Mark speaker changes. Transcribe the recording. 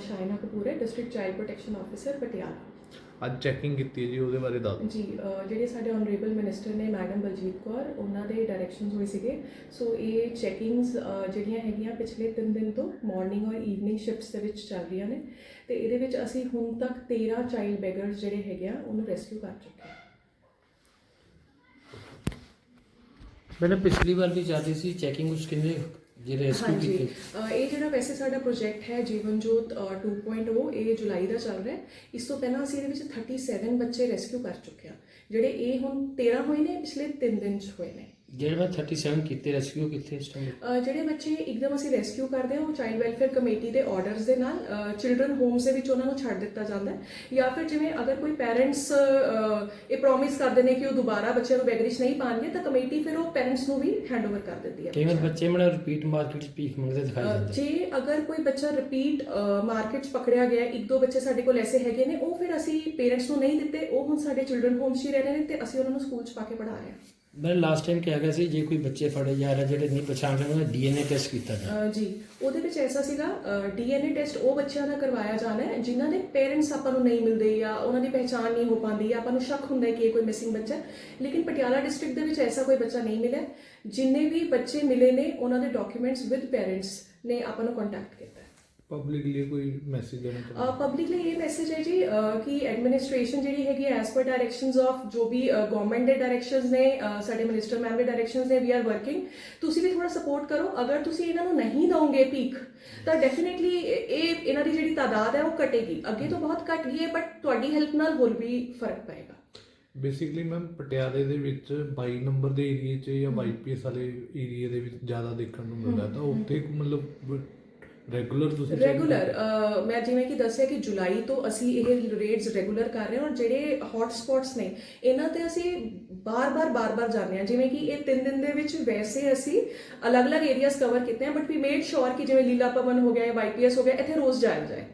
Speaker 1: ਸ਼ਾਇਨਾ ਕਪੂਰ ਹੈ district child protection officer Patiala.
Speaker 2: ਅੱਜ checking ਕੀਤੀ ਹੈ ਜੀ ਉਹਦੇ ਬਾਰੇ ਦੱਸ
Speaker 1: ਜੀ ਜਿਹੜੇ ਸਾਡੇ ਆਨਰੇਬਲ ਮਿਨਿਸਟਰ ਨੇ ਮੈਡਮ ਬਲਜੀਤ ਕੌਰ ਉਹਨਾਂ ਦੇ ਡਾਇਰੈਕਸ਼ਨਸ ਹੋਏ ਸੀਗੇ। ਸੋ ਇਹ ਚੈਕਿੰਗਸ ਜਿਹੜੀਆਂ ਹੈਗੀਆਂ ਪਿਛਲੇ 3 ਦਿਨ ਤੋਂ ਮਾਰਨਿੰਗ ਔਰ ਈਵਨਿੰਗ ਸ਼ਿਫਟਸ ਦੇ ਵਿੱਚ ਚੱਲ ਰਹੀਆਂ ਨੇ। ਤੇ ਇਹਦੇ ਵਿੱਚ ਅਸੀਂ ਹੁਣ ਤੱਕ 13 ਚਾਈਲਡ ਬੈਗਰਸ ਜਿਹੜੇ ਹੈਗੇ ਆ ਉਹਨੂੰ ਰੈਸਕਿਊ ਕਰ ਚੁੱਕੇ ਹਾਂ।
Speaker 3: ਮੈਡਮ ਪਿਛਲੀ ਵਾਰ ਵੀ ਰਹੀ ਸੀ ਚੈਕਿੰਗ ਉਸ ਕਿੰਨੇ ਰੈਸਕਿਊ
Speaker 1: ਹਾਂਜੀ।
Speaker 3: ਕੀਤੇ
Speaker 1: ਅ, ਇਹ ਜਿਹੜਾ ਵੈਸੇ ਸਾਡਾ ਪ੍ਰੋਜੈਕਟ ਹੈ ਜੀਵਨ ਜੋਤ ਅ, 2.0 ਇਹ ਜੁਲਾਈ ਦਾ ਚੱਲ ਰਿਹਾ ਹੈ। ਇਸ ਤੋਂ ਪਹਿਲਾਂ ਅਸੀਂ ਇਹਦੇ ਵਿੱਚ 37 ਬੱਚੇ ਰੈਸਕਿਊ ਕਰ ਚੁੱਕੇ ਹਾਂ। ਜਿਹੜੇ ਇਹ ਹੁਣ 13 ਹੋਏ ਨੇ ਪਿਛਲੇ 3 ਦਿਨ ਚ ਹੋਏ ਨੇ।
Speaker 3: ਜਿਹੜੇ ਮੈਂ 37 ਕੀਤੇ ਰੈਸਕਿਊ ਕੀਤੇ ਇਸ ਟਾਈਮ
Speaker 1: ਜਿਹੜੇ ਬੱਚੇ ਇੱਕਦਮ ਅਸੀਂ ਰੈਸਕਿਊ ਕਰਦੇ ਹਾਂ ਉਹ ਚਾਈਲਡ ਵੈਲਫੇਅਰ ਕਮੇਟੀ ਦੇ ਆਰਡਰਸ ਦੇ ਨਾਲ ਚਿਲਡਰਨ ਹੋਮਸ ਦੇ ਵਿੱਚ ਉਹਨਾਂ ਨੂੰ ਛੱਡ ਦਿੱਤਾ ਜਾਂਦਾ ਹੈ। ਜਾਂ ਫਿਰ ਜਿਵੇਂ ਅਗਰ ਕੋਈ ਪੈਰੈਂਟਸ ਇਹ ਪ੍ਰੋਮਿਸ ਕਰਦੇ ਨੇ ਕਿ ਉਹ ਦੁਬਾਰਾ ਬੱਚਿਆਂ ਨੂੰ ਬੈਗਰਿਸ਼ ਨਹੀਂ ਪਾਣਗੇ ਤਾਂ ਕਮੇਟੀ ਫਿਰ ਉਹ ਪੈਰੈਂਟਸ ਨੂੰ ਵੀ ਹੈਂਡਓਵਰ ਕਰ ਦਿੰਦੀ ਹੈ।
Speaker 3: ਕਈ ਵਾਰ ਬੱਚੇ ਮੈਨੂੰ ਰਿਪੀਟ ਮਾਰਕੀਟ ਭੀਖ ਮੰਗਦੇ ਦਿਖਾਈ ਜਾਂਦੇ
Speaker 1: ਜੇ ਅਗਰ ਕੋਈ ਬੱਚਾ ਰਿਪੀਟ ਮਾਰਕੀਟ 'ਚ ਪਕੜਿਆ ਗਿਆ ਹੈ, ਇੱਕ ਦੋ ਬੱਚੇ ਸਾਡੇ ਕੋਲ ਐਸੇ ਹੈਗੇ ਨੇ ਉਹ ਫਿਰ ਅਸੀਂ ਪੇਰੈਂਟਸ ਨੂੰ ਨਹੀਂ ਦਿੱਤੇ ਉਹ ਹੁਣ ਸਾਡੇ ਚਿਲਡਰਨ ਹੋਮਸ 'ਚ ਹੀ ਰਹਿ ਰਹੇ ਨੇ ਤੇ ਅਸੀਂ ਉਹਨਾਂ ਨੂੰ ਸਕੂਲ 'ਚ ਪਾ ਕੇ ਪੜ੍ਹਾ ਰਹੇ ਹਾਂ।
Speaker 3: ਮੈਂ ਲਾਸਟ ਟਾਈਮ ਕਿਹਾ ਗਿਆ ਸੀ ਜੇ ਕੋਈ ਬੱਚੇ ਫੜੇ ਜਾ ਰਹੇ ਜਿਹੜੇ ਨਹੀਂ ਪਛਾਣ ਰਹੇ ਉਹਨਾਂ ਦਾ ਡੀਐਨਏ ਟੈਸਟ ਕੀਤਾ ਜਾਏ
Speaker 1: ਅ, ਜੀ ਉਹਦੇ ਵਿੱਚ ਐਸਾ ਸੀਗਾ ਡੀਐਨਏ ਟੈਸਟ ਉਹ ਬੱਚਿਆਂ ਦਾ ਕਰਵਾਇਆ ਜਾਣਾ ਹੈ ਜਿਨ੍ਹਾਂ ਦੇ ਪੇਰੈਂਟਸ ਆਪਾਂ ਨੂੰ ਨਹੀਂ ਮਿਲਦੇ ਜਾਂ ਉਹਨਾਂ ਦੀ ਪਹਿਚਾਣ ਨਹੀਂ ਹੋ ਪਾਉਂਦੀ ਜਾਂ ਆਪਾਂ ਨੂੰ ਸ਼ੱਕ ਹੁੰਦਾ ਹੈ ਕਿ ਇਹ ਕੋਈ ਮਿਸਿੰਗ ਬੱਚਾ ਹੈ। ਲੇਕਿਨ ਪਟਿਆਲਾ ਡਿਸਟ੍ਰਿਕਟ ਦੇ ਵਿੱਚ ਐਸਾ ਕੋਈ ਬੱਚਾ ਨਹੀਂ ਮਿਲਿਆ। ਜਿੰਨੇ ਵੀ ਬੱਚੇ ਮਿਲੇ ਨੇ ਉਹਨਾਂ ਦੇ ਡਾਕੂਮੈਂਟਸ ਵਿਦ ਪੇਰੈਂਟਸ ਨੇ ਆਪਾਂ ਨੂੰ ਕੰਟੈਕਟ ਕੀਤਾ ਹੈ।
Speaker 2: ਪਬਲਿਕ ਲਈ ਕੋਈ ਮੈਸੇਜ ਦੇਣਾ ਚਾਹੁੰਦੇ
Speaker 1: ਪਬਲਿਕ ਲਈ ਇਹ ਮੈਸੇਜ ਹੈ ਜੀ ਕਿ ਐਡਮਿਨਿਸਟ੍ਰੇਸ਼ਨ ਜਿਹੜੀ ਹੈਗੀ ਐਸ ਪਰ ਡਾਇਰੈਕਸ਼ਨਸ ਆਫ ਜੋ ਵੀ ਗਵਰਨਮੈਂਟ ਦੇ ਡਾਇਰੈਕਸ਼ਨਸ ਨੇ ਸਾਡੇ ਮਿਨਿਸਟਰ ਮੈਮ ਦੇ ਡਾਇਰੈਕਸ਼ਨਸ ਨੇ ਵੀ ਆਰ ਵਰਕਿੰਗ ਤੁਸੀਂ ਵੀ ਥੋੜਾ ਸਪੋਰਟ ਕਰੋ। ਅਗਰ ਤੁਸੀਂ ਇਹਨਾਂ ਨੂੰ ਨਹੀਂ ਦਵੋਗੇ ਭੀਖ ਤਾਂ ਡੈਫੀਨਿਟਲੀ ਇਹ ਇਹਨਾਂ ਦੀ ਜਿਹੜੀ ਤਾਦਾਦ ਹੈ ਉਹ ਘਟੇਗੀ। ਅੱਗੇ ਤੋਂ ਬਹੁਤ ਘਟ ਗਈ ਹੈ ਬਟ ਤੁਹਾਡੀ ਹੈਲਪ ਨਾਲ ਹੋਰ ਵੀ ਫ਼ਰਕ ਪਏਗਾ।
Speaker 2: ਬੇਸਿਕਲੀ ਮੈਮ ਪਟਿਆਲੇ ਦੇ ਵਿੱਚ 22 ਨੰਬਰ ਦੇ ਏਰੀਏ 'ਚ ਜਾਂ ਵਾਈਪੀਐਸ ਵਾਲੇ ਏਰੀਏ ਦੇ ਵਿੱਚ ਜ਼ਿਆਦਾ ਦੇਖਣ ਨੂੰ ਮਿਲਦਾ ਤਾਂ ਉੱਥੇ ਮਤਲਬ ਰੈਗੂਲਰ ਤੁਸੀਂ
Speaker 1: ਰੈਗੂਲਰ ਮੈਂ ਜਿਵੇਂ ਕਿ ਦੱਸਿਆ ਕਿ ਜੁਲਾਈ ਤੋਂ ਅਸੀਂ ਇਹ ਰੇਟਸ ਰੈਗੂਲਰ ਕਰ ਰਹੇ ਹਾਂ ਔਰ ਜਿਹੜੇ ਹੌਟ ਸਪੌਟਸ ਨੇ ਇਹਨਾਂ ਤੇ ਅਸੀਂ ਬਾਰ-ਬਾਰ ਬਾਰ-ਬਾਰ ਜਾਂਦੇ ਹਾਂ। ਜਿਵੇਂ ਕਿ ਇਹ 3 ਦਿਨ ਦੇ ਵਿੱਚ ਵੈਸੇ ਅਸੀਂ ਅਲੱਗ-ਅਲੱਗ ਏਰੀਆਜ਼ ਕਵਰ ਕੀਤੇ ਹਨ ਬਟ ਵੀ ਮੇਡ ਸ਼ੋਰ ਕਿ ਜਿਵੇਂ ਲੀਲਾ ਭਵਨ ਹੋ ਗਿਆ ਜਾਂ ਵਾਈਪੀਐਸ ਹੋ ਗਿਆ ਇੱਥੇ ਰੋਜ਼ ਜਾਇਆ ਜਾਏ।